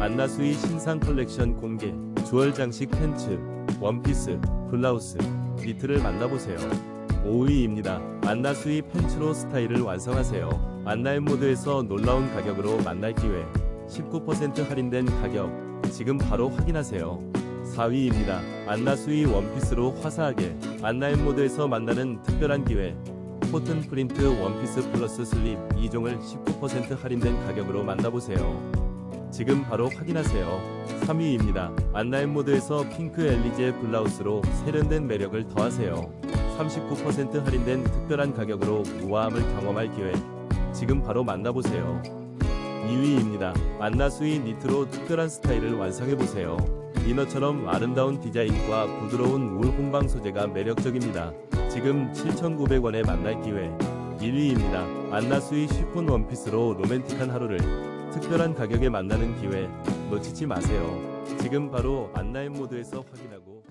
안나수이 신상 컬렉션 공개 주얼 장식 팬츠 원피스 블라우스 니트를 만나보세요. 5위입니다. 안나수이 팬츠로 스타일을 완성하세요. 안나의 모드에서 놀라운 가격으로 만날 기회 19% 할인된 가격 지금 바로 확인하세요. 4위입니다. 안나수이 원피스로 화사하게 안나의 모드에서 만나는 특별한 기회 코튼 프린트 원피스 플러스 슬립 2종을 19% 할인된 가격으로 만나보세요. 지금 바로 확인하세요. 3위입니다. 안나인 모드에서 핑크 엘리제 블라우스로 세련된 매력을 더하세요. 39% 할인된 특별한 가격으로 우아함을 경험할 기회. 지금 바로 만나보세요. 2위입니다. 안나수이 니트로 특별한 스타일을 완성해보세요. 이너처럼 아름다운 디자인과 부드러운 울 혼방 소재가 매력적입니다. 지금 7,900원에 만날 기회 1위입니다. 안나수이 쉬폰 원피스로 로맨틱한 하루를 특별한 가격에 만나는 기회 놓치지 마세요. 지금 바로 안나인 모드에서 확인하고